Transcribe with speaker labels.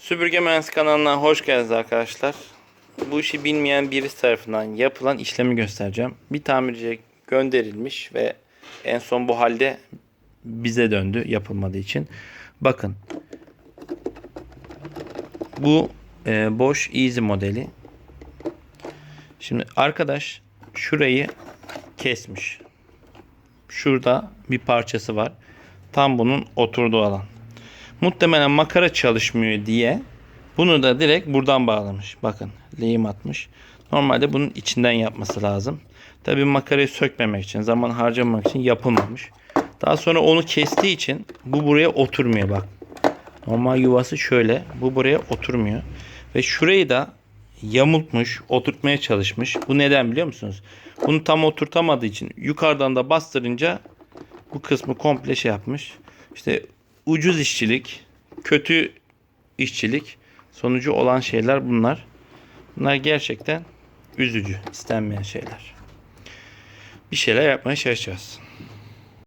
Speaker 1: Süpürge Mühendisi kanalına hoş geldiniz arkadaşlar. Bu işi bilmeyen birisi tarafından yapılan işlemi göstereceğim. Bir tamirciye gönderilmiş ve en son bu halde bize döndü yapılmadığı için. Bakın. Bu e, Bosch Easy modeli. Şimdi arkadaş şurayı kesmiş. Şurada bir parçası var. Tam bunun oturduğu alan. Muhtemelen makara çalışmıyor diye bunu da direkt buradan bağlamış. Bakın lehim atmış. Normalde bunun içinden yapması lazım. Tabi makarayı sökmemek için, zaman harcamamak için yapılmamış. Daha sonra onu kestiği için bu buraya oturmuyor bak. Normal yuvası şöyle. Bu buraya oturmuyor. Ve şurayı da yamultmuş, oturtmaya çalışmış. Bu neden biliyor musunuz? Bunu tam oturtamadığı için yukarıdan da bastırınca bu kısmı komple şey yapmış. İşte ucuz işçilik, kötü işçilik sonucu olan şeyler bunlar. Bunlar gerçekten üzücü, istenmeyen şeyler. Bir şeyler yapmaya çalışacağız.